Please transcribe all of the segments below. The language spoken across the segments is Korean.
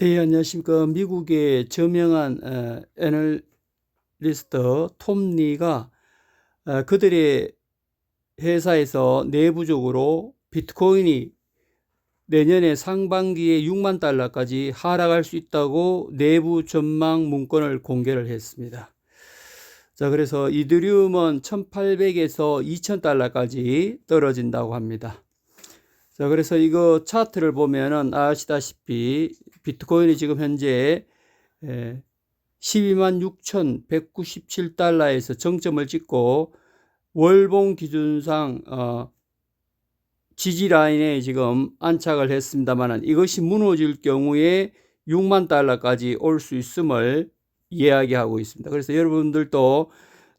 네, 안녕하십니까. 미국의 저명한 어, 애널리스트 톰 리가 어, 그들의 회사에서 내부적으로 비트코인이 내년에 상반기에 6만 달러까지 하락할 수 있다고 내부 전망 문건을 공개를 했습니다. 자, 그래서 이더리움은 1800에서 2000 달러까지 떨어진다고 합니다. 자, 그래서 이거 차트를 보면은 아시다시피 비트코인이 지금 현재 12만 6,197달러에서 정점을 찍고 월봉 기준상 어, 지지 라인에 지금 안착을 했습니다만 이것이 무너질 경우에 6만 달러까지 올 수 있음을 이야기하고 있습니다. 그래서 여러분들도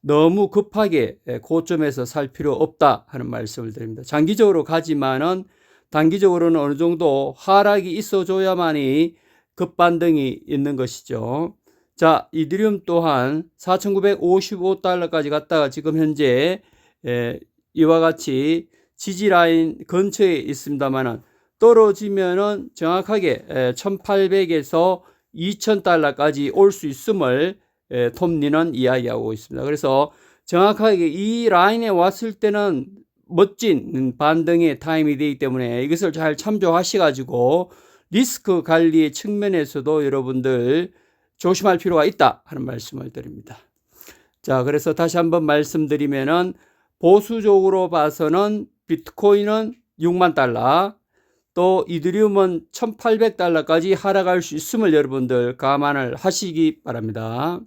너무 급하게 고점에서 살 필요 없다 하는 말씀을 드립니다. 장기적으로 가지만은 단기적으로는 어느 정도 하락이 있어줘야만이 급반등이 있는 것이죠. 자, 이드리움 또한 4,955달러까지 갔다가 지금 현재 에, 이와 같이 지지 라인 근처에 있습니다만은 떨어지면은 정확하게 1,800에서 2,000달러까지 올 수 있음을 에, 톰리는 이야기하고 있습니다. 그래서 정확하게 이 라인에 왔을 때는 멋진 반등의 타임이 되기 때문에 이것을 잘 참조하셔가지고 리스크 관리의 측면에서도 여러분들 조심할 필요가 있다 하는 말씀을 드립니다. 자, 그래서 다시 한번 말씀드리면은 보수적으로 봐서는 비트코인은 6만 달러, 또 이드리움은 1800달러까지 하락할 수 있음을 여러분들 감안을 하시기 바랍니다.